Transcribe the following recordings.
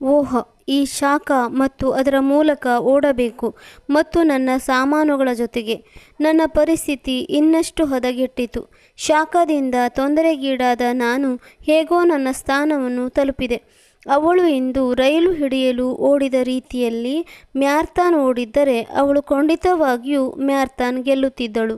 ಓಹ, ಈ ಶಾಖ ಮತ್ತು ಅದರ ಮೂಲಕ ಓಡಬೇಕು ಮತ್ತು ನನ್ನ ಸಾಮಾನುಗಳ ಜೊತೆಗೆ. ನನ್ನ ಪರಿಸ್ಥಿತಿ ಇನ್ನಷ್ಟು ಹದಗೆಟ್ಟಿತು. ಶಾಖದಿಂದ ತೊಂದರೆಗೀಡಾದ ನಾನು ಹೇಗೋ ನನ್ನ ಸ್ಥಾನವನ್ನು ತಲುಪಿದೆ. ಅವಳು ಇಂದು ರೈಲು ಹಿಡಿಯಲು ಓಡಿದ ರೀತಿಯಲ್ಲಿ ಮ್ಯಾರ್ಥಾನ್ ಓಡಿದ್ದರೆ ಅವಳು ಖಂಡಿತವಾಗಿಯೂ ಮ್ಯಾರ್ಥಾನ್ ಗೆಲ್ಲುತ್ತಿದ್ದಳು.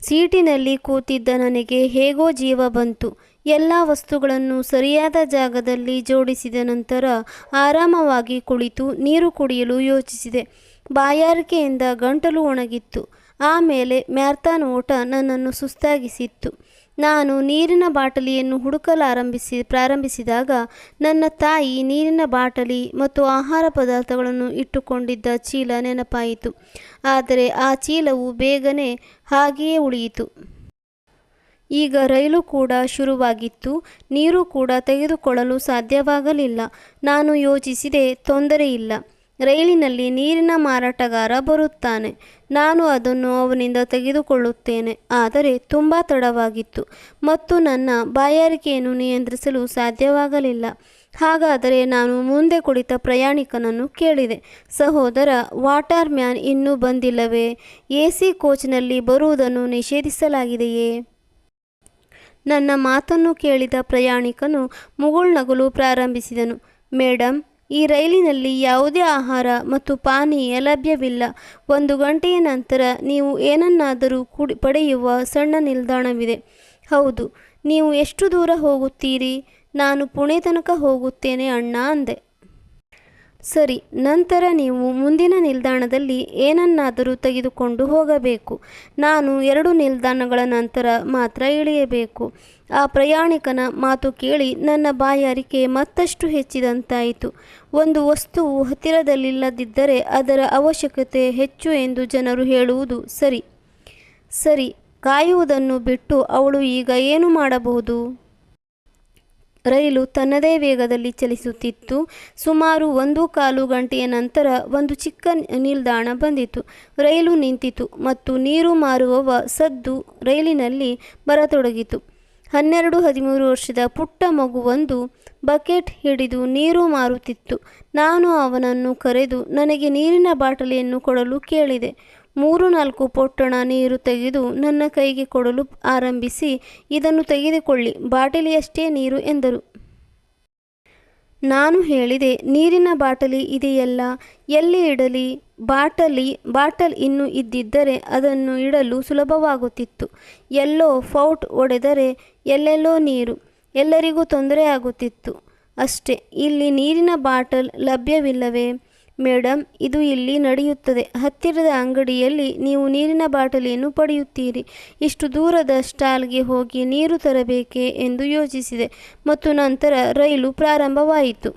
ಸೀಟಿನಲ್ಲಿ ಕೂತಿದ್ದ ನನಗೆ ಹೇಗೋ ಜೀವ ಬಂತು. ಎಲ್ಲ ವಸ್ತುಗಳನ್ನು ಸರಿಯಾದ ಜಾಗದಲ್ಲಿ ಜೋಡಿಸಿದ ನಂತರ ಆರಾಮವಾಗಿ ಕುಳಿತು ನೀರು ಕುಡಿಯಲು ಯೋಚಿಸಿದೆ. ಬಾಯಾರಿಕೆಯಿಂದ ಗಂಟಲು ಒಣಗಿತ್ತು. ಆಮೇಲೆ ಮ್ಯಾರ್ಥಾನ್ ಓಟ ನನ್ನನ್ನು ಸುಸ್ತಾಗಿಸಿತ್ತು. ನಾನು ನೀರಿನ ಬಾಟಲಿಯನ್ನು ಹುಡುಕಲಾರಂಭಿಸಿ ಪ್ರಾರಂಭಿಸಿದಾಗ ನನ್ನ ತಾಯಿ ನೀರಿನ ಬಾಟಲಿ ಮತ್ತು ಆಹಾರ ಪದಾರ್ಥಗಳನ್ನು ಇಟ್ಟುಕೊಂಡಿದ್ದ ಚೀಲ ನೆನಪಾಯಿತು. ಆದರೆ ಆ ಚೀಲವು ಬೇಗನೆ ಹಾಗೆಯೇ ಉಳಿಯಿತು. ಈಗ ರೈಲು ಕೂಡ ಶುರುವಾಗಿತ್ತು, ನೀರು ಕೂಡ ತೆಗೆದುಕೊಳ್ಳಲು ಸಾಧ್ಯವಾಗಲಿಲ್ಲ. ನಾನು ಯೋಚಿಸಿದೆ ತೊಂದರೆಯಿಲ್ಲ ರೈಲಿನಲ್ಲಿ ನೀರಿನ ಮಾರಾಟಗಾರ ಬರುತ್ತಾನೆ. ನಾನು ಅದನ್ನು ಅವನಿಂದ ತೆಗೆದುಕೊಳ್ಳುತ್ತೇನೆ. ಆದರೆ ತುಂಬ ತಡವಾಗಿತ್ತು ಮತ್ತು ನನ್ನ ಬಾಯಾರಿಕೆಯನ್ನು ನಿಯಂತ್ರಿಸಲು ಸಾಧ್ಯವಾಗಲಿಲ್ಲ. ಹಾಗಾದರೆ ನಾನು ಮುಂದೆ ಕುಳಿತ ಪ್ರಯಾಣಿಕನನ್ನು ಕೇಳಿದೆ. ಸಹೋದರ, ವಾಟರ್ ಮ್ಯಾನ್ ಇನ್ನೂ ಬಂದಿಲ್ಲವೇ? ಎ ಸಿ ಕೋಚ್ನಲ್ಲಿ ಬರುವುದನ್ನು ನಿಷೇಧಿಸಲಾಗಿದೆಯೇ? ನನ್ನ ಮಾತನ್ನು ಕೇಳಿದ ಪ್ರಯಾಣಿಕನು ಮುಗುಳ್ನಗಲು ಪ್ರಾರಂಭಿಸಿದನು. ಮೇಡಮ್ ಈ ರೈಲಿನಲ್ಲಿ ಯಾವುದೇ ಆಹಾರ ಮತ್ತು ಪಾನೀಯ ಲಭ್ಯವಿಲ್ಲ. ಒಂದು ಗಂಟೆಯ ನಂತರ ನೀವು ಏನನ್ನಾದರೂ ಕುಡಿ, ಪಡೆಯುವ ಸಣ್ಣ ನಿಲ್ದಾಣವಿದೆ. ಹೌದು, ನೀವು ಎಷ್ಟು ದೂರ ಹೋಗುತ್ತೀರಿ? ನಾನು ಪುಣೆ ತನಕ ಹೋಗುತ್ತೇನೆ ಅಣ್ಣ, ಅಂದೆ. ಸರಿ, ನಂತರ ನೀವು ಮುಂದಿನ ನಿಲ್ದಾಣದಲ್ಲಿ ಏನನ್ನಾದರೂ ತೆಗೆದುಕೊಂಡು ಹೋಗಬೇಕು. ನಾನು ಎರಡು ನಿಲ್ದಾಣಗಳ ನಂತರ ಮಾತ್ರ ಇಳಿಯಬೇಕು. ಆ ಪ್ರಯಾಣಿಕನ ಮಾತು ಕೇಳಿ ನನ್ನ ಬಾಯಾರಿಕೆ ಮತ್ತಷ್ಟು ಹೆಚ್ಚಿದಂತಾಯಿತು. ಒಂದು ವಸ್ತುವು ಹತ್ತಿರದಲ್ಲಿಲ್ಲದಿದ್ದರೆ ಅದರ ಅವಶ್ಯಕತೆ ಹೆಚ್ಚು ಎಂದು ಜನರು ಹೇಳುವುದು ಸರಿ. ಸರಿ, ಕಾಯುವುದನ್ನು ಬಿಟ್ಟು ಅವಳು ಈಗ ಏನು ಮಾಡಬಹುದು? ರೈಲು ತನ್ನದೇ ವೇಗದಲ್ಲಿ ಚಲಿಸುತ್ತಿತ್ತು. ಸುಮಾರು ಒಂದು ಕಾಲು ಗಂಟೆಯ ನಂತರ ಒಂದು ಚಿಕ್ಕ ನಿಲ್ದಾಣ ಬಂದಿತು. ರೈಲು ನಿಂತಿತು ಮತ್ತು ನೀರು ಮಾರುವವ ಸದ್ದು ರೈಲಿನಲ್ಲಿ ಬರತೊಡಗಿತು. ಹನ್ನೆರಡು, ಹದಿಮೂರು ವರ್ಷದ ಪುಟ್ಟ ಮಗುವೊಂದು ಬಕೆಟ್ ಹಿಡಿದು ನೀರು ಮಾರುತ್ತಿತ್ತು. ನಾನು ಅವನನ್ನು ಕರೆದು, ನನಗೆ ನೀರಿನ ಬಾಟಲಿಯನ್ನು ಕೊಡಲು ಕೇಳಿದೆ. ಮೂರು ನಾಲ್ಕು ಪೊಟ್ಟಣ ನೀರು ತೆಗೆದು ನನ್ನ ಕೈಗೆ ಕೊಡಲು ಆರಂಭಿಸಿ, ಇದನ್ನು ತೆಗೆದುಕೊಳ್ಳಿ, ಬಾಟಲಿಯಷ್ಟೇ ನೀರು ಎಂದರು. ನಾನು ಹೇಳಿದೆ, ನೀರಿನ ಬಾಟಲಿ ಇದೆಯಲ್ಲ, ಎಲ್ಲಿ ಇಡಲಿ? ಬಾಟಲಿ, ಬಾಟಲ್ ಇನ್ನು ಇದ್ದಿದ್ದರೆ ಅದನ್ನು ಇಡಲು ಸುಲಭವಾಗುತ್ತಿತ್ತು. ಎಲ್ಲೋ ಫೌಟ್ ಒಡೆದರೆ ಎಲ್ಲೆಲ್ಲೋ ನೀರು, ಎಲ್ಲರಿಗೂ ತೊಂದರೆ ಆಗುತ್ತಿತ್ತು. ಅಷ್ಟೇ, ಇಲ್ಲಿ ನೀರಿನ ಬಾಟಲ್ ಲಭ್ಯವಿಲ್ಲವೇ? ಮೇಡಮ್ ಇದು ಇಲ್ಲಿ ನಡೆಯುತ್ತದೆ. ಹತ್ತಿರದ ಅಂಗಡಿಯಲ್ಲಿ ನೀವು ನೀರಿನ ಬಾಟಲಿಯನ್ನು ಪಡೆಯುತ್ತೀರಿ. ಇಷ್ಟು ದೂರದ ಸ್ಟಾಲ್ಗೆ ಹೋಗಿ ನೀರು ತರಬೇಕೆ ಎಂದು ಯೋಚಿಸಿದೆ ಮತ್ತು ನಂತರ ರೈಲು ಪ್ರಾರಂಭವಾಯಿತು.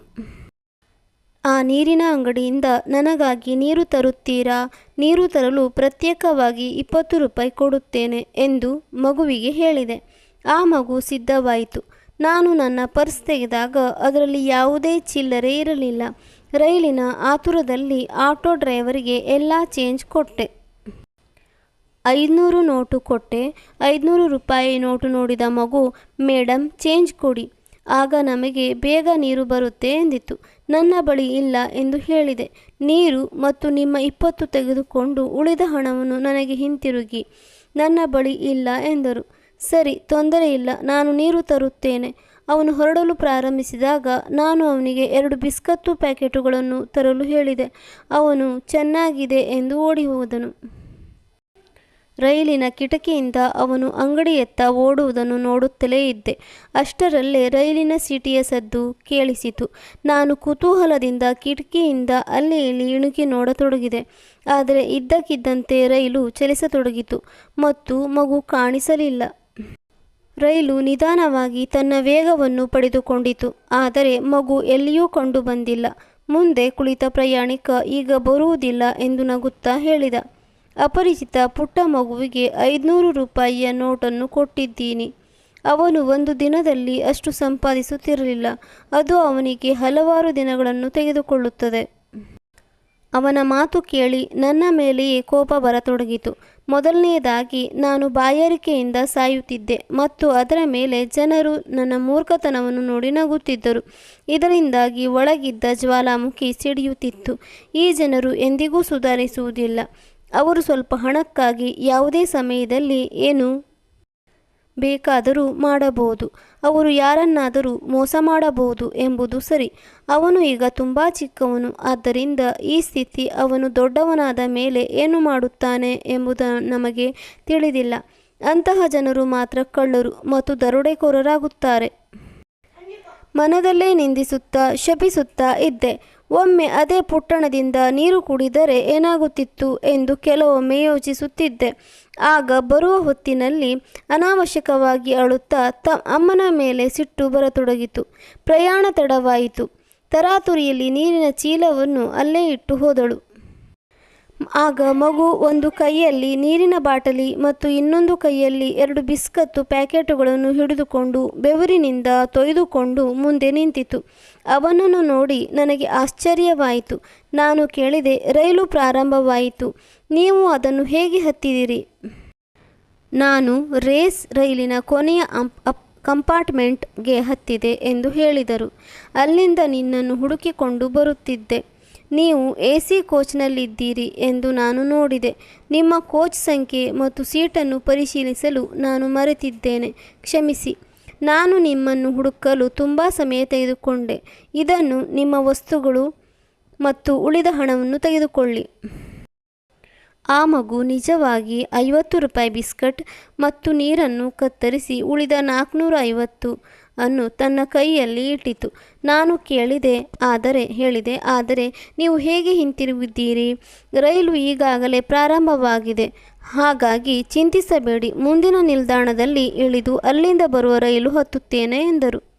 ಆ ನೀರಿನ ಅಂಗಡಿಯಿಂದ ನನಗಾಗಿ ನೀರು ತರುತ್ತೀರಾ? ನೀರು ತರಲು ಪ್ರತ್ಯೇಕವಾಗಿ ಇಪ್ಪತ್ತು ರೂಪಾಯಿ ಕೊಡುತ್ತೇನೆ ಎಂದು ಮಗುವಿಗೆ ಹೇಳಿದೆ. ಆ ಮಗು ಸಿದ್ಧವಾಯಿತು. ನಾನು ನನ್ನ ಪರ್ಸ್ ತೆಗೆದಾಗ ಅದರಲ್ಲಿ ಯಾವುದೇ ಚಿಲ್ಲರೆ ಇರಲಿಲ್ಲ. ರೈಲಿನ ಆತುರದಲ್ಲಿ ಆಟೋ ಡ್ರೈವರಿಗೆ ಎಲ್ಲ ಚೇಂಜ್ ಕೊಟ್ಟೆ. ಐದುನೂರು ನೋಟು ಕೊಟ್ಟೆ. ಐದುನೂರು ರೂಪಾಯಿ ನೋಟು ನೋಡಿದ ಮಗು ಮೇಡಮ್ ಚೇಂಜ್ ಕೊಡಿ. ಆಗ ನಮಗೆ ಬೇಗ ನೀರು ಬರುತ್ತೆ ಎಂದಿತು ನನ್ನ ಬಳಿ ಇಲ್ಲ ಎಂದು ಹೇಳಿದೆ. ನೀರು ಮತ್ತು ನಿಮ್ಮ ಇಪ್ಪತ್ತು ತೆಗೆದುಕೊಂಡು ಉಳಿದ ಹಣವನ್ನು ನನಗೆ ಹಿಂತಿರುಗಿ. ನನ್ನ ಬಳಿ ಇಲ್ಲ ಎಂದರು. ಸರಿ, ತೊಂದರೆ ಇಲ್ಲ. ನಾನು ನೀರು ತರುತ್ತೇನೆ. ಅವನು ಹೊರಡಲು ಪ್ರಾರಂಭಿಸಿದಾಗ ನಾನು ಅವನಿಗೆ ಎರಡು ಬಿಸ್ಕತ್ತು ಪ್ಯಾಕೆಟುಗಳನ್ನು ತರಲು ಹೇಳಿದೆ. ಅವನು ಚೆನ್ನಾಗಿದೆ ಎಂದು ಓಡಿ ಹೋದನು ರೈಲಿನ ಕಿಟಕಿಯಿಂದ ಅವನು ಅಂಗಡಿಯತ್ತ ಓಡುವುದನ್ನು ನೋಡುತ್ತಲೇ ಇದ್ದೆ. ಅಷ್ಟರಲ್ಲೇ ರೈಲಿನ ಸೀಟಿಯ ಸದ್ದು ಕೇಳಿಸಿತು. ನಾನು ಕುತೂಹಲದಿಂದ ಕಿಟಕಿಯಿಂದ ಅಲ್ಲಿ ಇಲ್ಲಿ ಇಣುಕಿ ನೋಡತೊಡಗಿದೆ. ಆದರೆ ಇದ್ದಕ್ಕಿದ್ದಂತೆ ರೈಲು ಚಲಿಸತೊಡಗಿತು. ಮತ್ತು ಮಗು ಕಾಣಿಸಲಿಲ್ಲ. ರೈಲು ನಿಧಾನವಾಗಿ ತನ್ನ ವೇಗವನ್ನು ಪಡೆದುಕೊಂಡಿತು. ಆದರೆ ಮಗು ಎಲ್ಲಿಯೂ ಕಂಡು ಬಂದಿಲ್ಲ. ಮುಂದೆ ಕುಳಿತ ಪ್ರಯಾಣಿಕ ಈಗ ಬರುವುದಿಲ್ಲ ಎಂದು ನಗುತ್ತಾ ಹೇಳಿದ. ಅಪರಿಚಿತ ಪುಟ್ಟ ಮಗುವಿಗೆ ಐದುನೂರು ರೂಪಾಯಿಯ ನೋಟನ್ನು ಕೊಟ್ಟಿದ್ದೀನಿ. ಅವನು ಒಂದು ದಿನದಲ್ಲಿ ಅಷ್ಟು ಸಂಪಾದಿಸುತ್ತಿರಲಿಲ್ಲ. ಅದು ಅವನಿಗೆ ಹಲವಾರು ದಿನಗಳನ್ನು ತೆಗೆದುಕೊಳ್ಳುತ್ತದೆ. ಅವನ ಮಾತು ಕೇಳಿ ನನ್ನ ಮೇಲೆಯೇ ಕೋಪ ಬರತೊಡಗಿತು. ಮೊದಲನೆಯದಾಗಿ ನಾನು ಬಾಯಾರಿಕೆಯಿಂದ ಸಾಯುತ್ತಿದ್ದೆ ಮತ್ತು ಅದರ ಮೇಲೆ ಜನರು ನನ್ನ ಮೂರ್ಖತನವನ್ನು ನೋಡಿ ನಗುತ್ತಿದ್ದರು. ಇದರಿಂದಾಗಿ ಒಳಗಿದ್ದ ಜ್ವಾಲಾಮುಖಿ ಸಿಡಿಯುತ್ತಿತ್ತು. ಈ ಜನರು ಎಂದಿಗೂ ಸುಧಾರಿಸುವುದಿಲ್ಲ. ಅವರು ಸ್ವಲ್ಪ ಹಣಕ್ಕಾಗಿ ಯಾವುದೇ ಸಮಯದಲ್ಲಿ ಏನು ಬೇಕಾದರೂ ಮಾಡಬಹುದು. ಅವರು ಯಾರನ್ನಾದರೂ ಮೋಸ ಮಾಡಬಹುದು ಎಂಬುದು ಸರಿ. ಅವನು ಈಗ ತುಂಬ ಚಿಕ್ಕವನು. ಆದ್ದರಿಂದ ಈ ಸ್ಥಿತಿ ಅವನು ದೊಡ್ಡವನಾದ ಮೇಲೆ ಏನು ಮಾಡುತ್ತಾನೆ ಎಂಬುದು ನಮಗೆ ತಿಳಿದಿಲ್ಲ. ಅಂತಹ ಜನರು ಮಾತ್ರ ಕಳ್ಳರು ಮತ್ತು ದರೋಡೆಕೋರರಾಗುತ್ತಾರೆ. ಮನದಲ್ಲೇ ನಿಂದಿಸುತ್ತಾ ಶಪಿಸುತ್ತಾ ಇದ್ದೆ. ಒಮ್ಮೆ ಅದೇ ಪುಟ್ಟಣದಿಂದ ನೀರು ಕುಡಿದರೆ ಏನಾಗುತ್ತಿತ್ತು ಎಂದು ಕೆಲವೊಮ್ಮೆ ಯೋಚಿಸುತ್ತಿದ್ದೆ. ಆಗ ಬರುವ ಹೊತ್ತಿನಲ್ಲಿ ಅನಾವಶ್ಯಕವಾಗಿ ಅಳುತ್ತಾ ತ ಅಮ್ಮನ ಮೇಲೆ ಸಿಟ್ಟು ಬರತೊಡಗಿತು. ಪ್ರಯಾಣ ತಡವಾಯಿತು. ತರಾತುರಿಯಲ್ಲಿ ನೀರಿನ ಚೀಲವನ್ನು ಅಲ್ಲೇ ಇಟ್ಟು ಹೋದಳು. ಆಗ ಮಗು ಒಂದು ಕೈಯಲ್ಲಿ ನೀರಿನ ಬಾಟಲಿ ಮತ್ತು ಇನ್ನೊಂದು ಕೈಯಲ್ಲಿ ಎರಡು ಬಿಸ್ಕತ್ತು ಪ್ಯಾಕೆಟುಗಳನ್ನು ಹಿಡಿದುಕೊಂಡು ಬೆವರಿನಿಂದ ತೊಯ್ದುಕೊಂಡು ಮುಂದೆ ನಿಂತಿತು. ಅವನನ್ನು ನೋಡಿ ನನಗೆ ಆಶ್ಚರ್ಯವಾಯಿತು. ನಾನು ಕೇಳಿದೆ, ರೈಲು ಪ್ರಾರಂಭವಾಯಿತು. ನೀವು ಅದನ್ನು ಹೇಗೆ ಹತ್ತಿದಿರಿ? ನಾನು ರೇಸ್ ರೈಲಿನ ಕೊನೆಯ ಅಪ್ ಕಂಪಾರ್ಟ್ಮೆಂಟ್ಗೆ ಹತ್ತಿದೆ, ಎಂದು ಹೇಳಿದರು. ಅಲ್ಲಿಂದ ನಿನ್ನನ್ನು ಹುಡುಕಿಕೊಂಡು ಬರುತ್ತಿದ್ದೆ. ನೀವು ಎ ಸಿ ಕೋಚ್ನಲ್ಲಿದ್ದೀರಿ ಎಂದು ನಾನು ನೋಡಿದೆ. ನಿಮ್ಮ ಕೋಚ್ ಸಂಖ್ಯೆ ಮತ್ತು ಸೀಟನ್ನು ಪರಿಶೀಲಿಸಲು ನಾನು ಮರೆತಿದ್ದೇನೆ. ಕ್ಷಮಿಸಿ. ನಾನು ನಿಮ್ಮನ್ನು ಹುಡುಕಲು ತುಂಬ ಸಮಯ ತೆಗೆದುಕೊಂಡೆ. ಇದನ್ನು ನಿಮ್ಮ ವಸ್ತುಗಳು ಮತ್ತು ಉಳಿದ ಹಣವನ್ನು ತೆಗೆದುಕೊಳ್ಳಿ. ಆ ಮಗು ನಿಜವಾಗಿ ಐವತ್ತು ರೂಪಾಯಿ ಬಿಸ್ಕಟ್ ಮತ್ತು ನೀರನ್ನು ಕತ್ತರಿಸಿ ಉಳಿದ ನಾಲ್ಕುನೂರ ಐವತ್ತು ಅನ್ನು ತನ್ನ ಕೈಯಲ್ಲಿ ಇಟ್ಟಿತು. ನಾನು ಕೇಳಿದೆ, ಆದರೆ, ಹೇಳಿದೆ, ಆದರೆ, ನೀವು ಹೇಗೆ ಹಿಂತಿರುಗಿದ್ದೀರಿ? ರೈಲು ಈಗಾಗಲೇ ಪ್ರಾರಂಭವಾಗಿದೆ. ಹಾಗಾಗಿ ಚಿಂತಿಸಬೇಡಿ, ಮುಂದಿನ ನಿಲ್ದಾಣದಲ್ಲಿ ಇಳಿದು ಅಲ್ಲಿಂದ ಬರುವ ರೈಲು ಹತ್ತುತ್ತೇನೆ ಎಂದರು.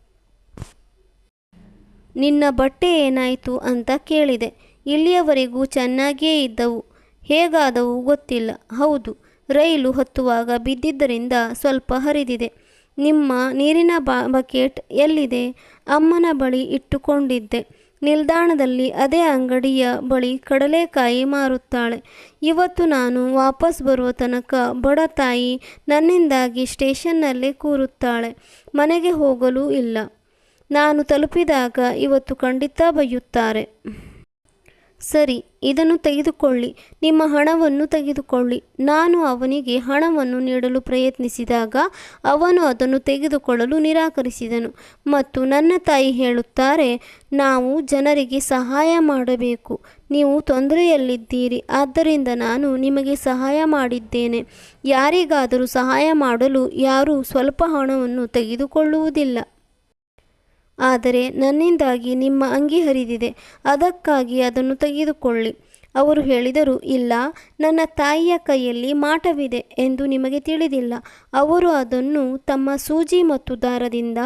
ನಿನ್ನ ಬಟ್ಟೆ ಏನಾಯಿತು ಅಂತ ಕೇಳಿದೆ. ಇಲ್ಲಿಯವರೆಗೂ ಚೆನ್ನಾಗಿಯೇ ಇದ್ದವು. ಹೇಗಾದವು ಗೊತ್ತಿಲ್ಲ. ಹೌದು, ರೈಲು ಹತ್ತುವಾಗ ಬಿದ್ದಿದ್ದರಿಂದ ಸ್ವಲ್ಪ ಹರಿದಿದೆ. ನಿಮ್ಮ ನೀರಿನ ಬಾ, ಬಕೆಟ್ ಎಲ್ಲಿದೆ? ಅಮ್ಮನ ಬಳಿ ಇಟ್ಟುಕೊಂಡಿದ್ದೆ. ನಿಲ್ದಾಣದಲ್ಲಿ ಅದೇ ಅಂಗಡಿಯ ಬಳಿ ಕಡಲೆಕಾಯಿ ಮಾರುತ್ತಾಳೆ. ಇವತ್ತು ನಾನು ವಾಪಸ್ ಬರುವ ತನಕ ಬಡ ತಾಯಿ ನನ್ನಿಂದಾಗಿ ಸ್ಟೇಷನ್ನಲ್ಲೇ ಕೂರುತ್ತಾಳೆ. ಮನೆಗೆ ಹೋಗಲೂ ಇಲ್ಲ. ನಾನು ತಲುಪಿದಾಗ ಇವತ್ತು ಖಂಡಿತ ಬೈಯುತ್ತಾರೆ. ಸರಿ, ಇದನ್ನು ತೆಗೆದುಕೊಳ್ಳಿ. ನಿಮ್ಮ ಹಣವನ್ನು ತೆಗೆದುಕೊಳ್ಳಿ. ನಾನು ಅವನಿಗೆ ಹಣವನ್ನು ನೀಡಲು ಪ್ರಯತ್ನಿಸಿದಾಗ ಅವನು ಅದನ್ನು ತೆಗೆದುಕೊಳ್ಳಲು ನಿರಾಕರಿಸಿದನು. ಮತ್ತು ನನ್ನ ತಾಯಿ ಹೇಳುತ್ತಾರೆ, ನಾವು ಜನರಿಗೆ ಸಹಾಯ ಮಾಡಬೇಕು. ನೀವು ತೊಂದರೆಯಲ್ಲಿದ್ದೀರಿ, ಆದ್ದರಿಂದ ನಾನು ನಿಮಗೆ ಸಹಾಯ ಮಾಡಿದ್ದೇನೆ. ಯಾರಿಗಾದರೂ ಸಹಾಯ ಮಾಡಲು ಯಾರೂ ಸ್ವಲ್ಪ ಹಣವನ್ನು ತೆಗೆದುಕೊಳ್ಳುವುದಿಲ್ಲ. ಆದರೆ ನನ್ನಿಂದಾಗಿ ನಿಮ್ಮ ಅಂಗಿ ಹರಿದಿದೆ, ಅದಕ್ಕಾಗಿ ಅದನ್ನು ತೆಗೆದುಕೊಳ್ಳಿ. ಅವರು ಹೇಳಿದರು, ಇಲ್ಲ, ನನ್ನ ತಾಯಿಯ ಕೈಯಲ್ಲಿ ಮಾಟವಿದೆ ಎಂದು ನಿಮಗೆ ತಿಳಿದಿಲ್ಲ. ಅವರು ಅದನ್ನು ತಮ್ಮ ಸೂಜಿ ಮತ್ತು ದಾರದಿಂದ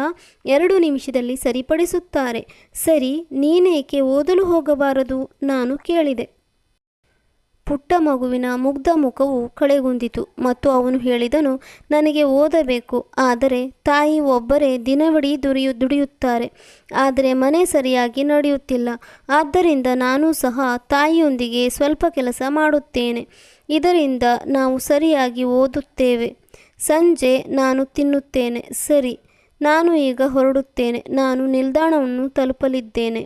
ಎರಡು ನಿಮಿಷದಲ್ಲಿ ಸರಿಪಡಿಸುತ್ತಾರೆ. ಸರಿ, ನೀನೇಕೆ ಓದಲು ಹೋಗಬಾರದು? ನಾನು ಕೇಳಿದೆ. ಪುಟ್ಟ ಮಗುವಿನ ಮುಗ್ಧ ಮುಖವು ಕಳೆಗುಂದಿತು ಮತ್ತು ಅವನು ಹೇಳಿದನು, ನನಗೆ ಓದಬೇಕು, ಆದರೆ ತಾಯಿ ಒಬ್ಬರೇ ದಿನವಿಡೀ ದುರಿಯು, ದುಡಿಯುತ್ತಾರೆ, ಆದರೆ ಮನೆ ಸರಿಯಾಗಿ ನಡೆಯುತ್ತಿಲ್ಲ, ಆದ್ದರಿಂದ ನಾನು ಸಹ ತಾಯಿಯೊಂದಿಗೆ ಸ್ವಲ್ಪ ಕೆಲಸ ಮಾಡುತ್ತೇನೆ, ಇದರಿಂದ ನಾವು ಸರಿಯಾಗಿ ಓದುತ್ತೇವೆ, ಸಂಜೆ ನಾನು ತಿನ್ನುತ್ತೇನೆ, ಸರಿ, ನಾನು ಈಗ ಹೊರಡುತ್ತೇನೆ, ನಾನು ನಿಲ್ದಾಣವನ್ನು ತಲುಪಲಿದ್ದೇನೆ.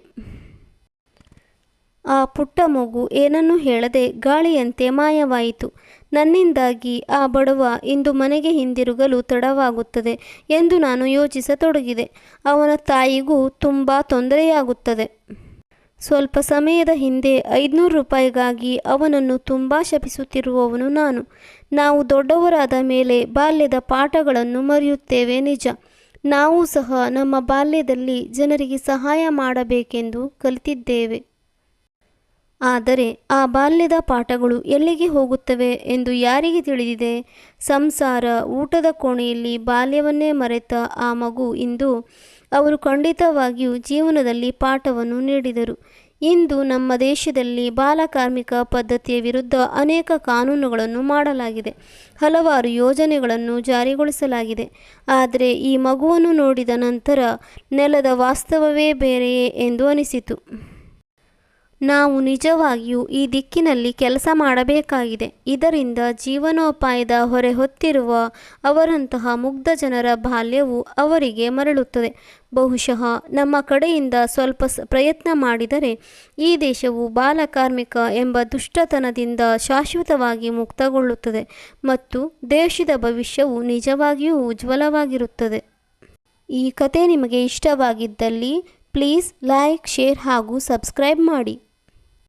ಆ ಪುಟ್ಟ ಮಗು ಏನನ್ನೂ ಹೇಳದೆ ಗಾಳಿಯಂತೆ ಮಾಯವಾಯಿತು. ನನ್ನಿಂದಾಗಿ ಆ ಬಡವ ಇಂದು ಮನೆಗೆ ಹಿಂದಿರುಗಲು ತಡವಾಗುತ್ತದೆ ಎಂದು ನಾನು ಯೋಚಿಸತೊಡಗಿದೆ. ಅವನ ತಾಯಿಗೂ ತುಂಬ ತೊಂದರೆಯಾಗುತ್ತದೆ. ಸ್ವಲ್ಪ ಸಮಯದ ಹಿಂದೆ ಐದುನೂರು ರೂಪಾಯಿಗಾಗಿ ಅವನನ್ನು ತುಂಬ ಶಪಿಸುತ್ತಿರುವವನು ನಾನು. ನಾವು ದೊಡ್ಡವರಾದ ಮೇಲೆ ಬಾಲ್ಯದ ಪಾಠಗಳನ್ನು ಮರೆಯುತ್ತೇವೆ ನಿಜ. ನಾವು ಸಹ ನಮ್ಮ ಬಾಲ್ಯದಲ್ಲಿ ಜನರಿಗೆ ಸಹಾಯ ಮಾಡಬೇಕೆಂದು ಕಲಿತಿದ್ದೇವೆ. ಆದರೆ ಆ ಬಾಲ್ಯದ ಪಾಠಗಳು ಎಲ್ಲಿಗೆ ಹೋಗುತ್ತವೆ ಎಂದು ಯಾರಿಗೆ ತಿಳಿದಿದೆ? ಸಂಸಾರ ಊಟದ ಕೋಣೆಯಲ್ಲಿ ಬಾಲ್ಯವನ್ನೇ ಮರೆತ ಆ ಮಗು ಇಂದು ಅವರು ಖಂಡಿತವಾಗಿಯೂ ಜೀವನದಲ್ಲಿ ಪಾಠವನ್ನು ನೀಡಿದರು. ಇಂದು ನಮ್ಮ ದೇಶದಲ್ಲಿ ಬಾಲಕಾರ್ಮಿಕ ಪದ್ಧತಿಯ ವಿರುದ್ಧ ಅನೇಕ ಕಾನೂನುಗಳನ್ನು ಮಾಡಲಾಗಿದೆ. ಹಲವಾರು ಯೋಜನೆಗಳನ್ನು ಜಾರಿಗೊಳಿಸಲಾಗಿದೆ. ಆದರೆ ಈ ಮಗುವನ್ನು ನೋಡಿದ ನಂತರ ನೆಲದ ವಾಸ್ತವವೇ ಬೇರೆಯೇ ಎಂದು ಅನಿಸಿತು. ನಾವು ನಿಜವಾಗಿಯೂ ಈ ದಿಕ್ಕಿನಲ್ಲಿ ಕೆಲಸ ಮಾಡಬೇಕಾಗಿದೆ. ಇದರಿಂದ ಜೀವನೋಪಾಯದ ಹೊರೆ ಹೊತ್ತಿರುವ ಅವರಂತಹ ಮುಗ್ಧ ಜನರ ಬಾಲ್ಯವು ಅವರಿಗೆ ಮರಳುತ್ತದೆ. ಬಹುಶಃ ನಮ್ಮ ಕಡೆಯಿಂದ ಸ್ವಲ್ಪ ಪ್ರಯತ್ನ ಮಾಡಿದರೆ ಈ ದೇಶವು ಬಾಲಕಾರ್ಮಿಕ ಎಂಬ ದುಷ್ಟತನದಿಂದ ಶಾಶ್ವತವಾಗಿ ಮುಕ್ತಗೊಳ್ಳುತ್ತದೆ ಮತ್ತು ದೇಶದ ಭವಿಷ್ಯವು ನಿಜವಾಗಿಯೂ ಉಜ್ವಲವಾಗಿರುತ್ತದೆ. ಈ ಕತೆ ನಿಮಗೆ ಇಷ್ಟವಾಗಿದ್ದಲ್ಲಿ ಪ್ಲೀಸ್ ಲೈಕ್, ಶೇರ್ ಹಾಗೂ ಸಬ್ಸ್ಕ್ರೈಬ್ ಮಾಡಿ.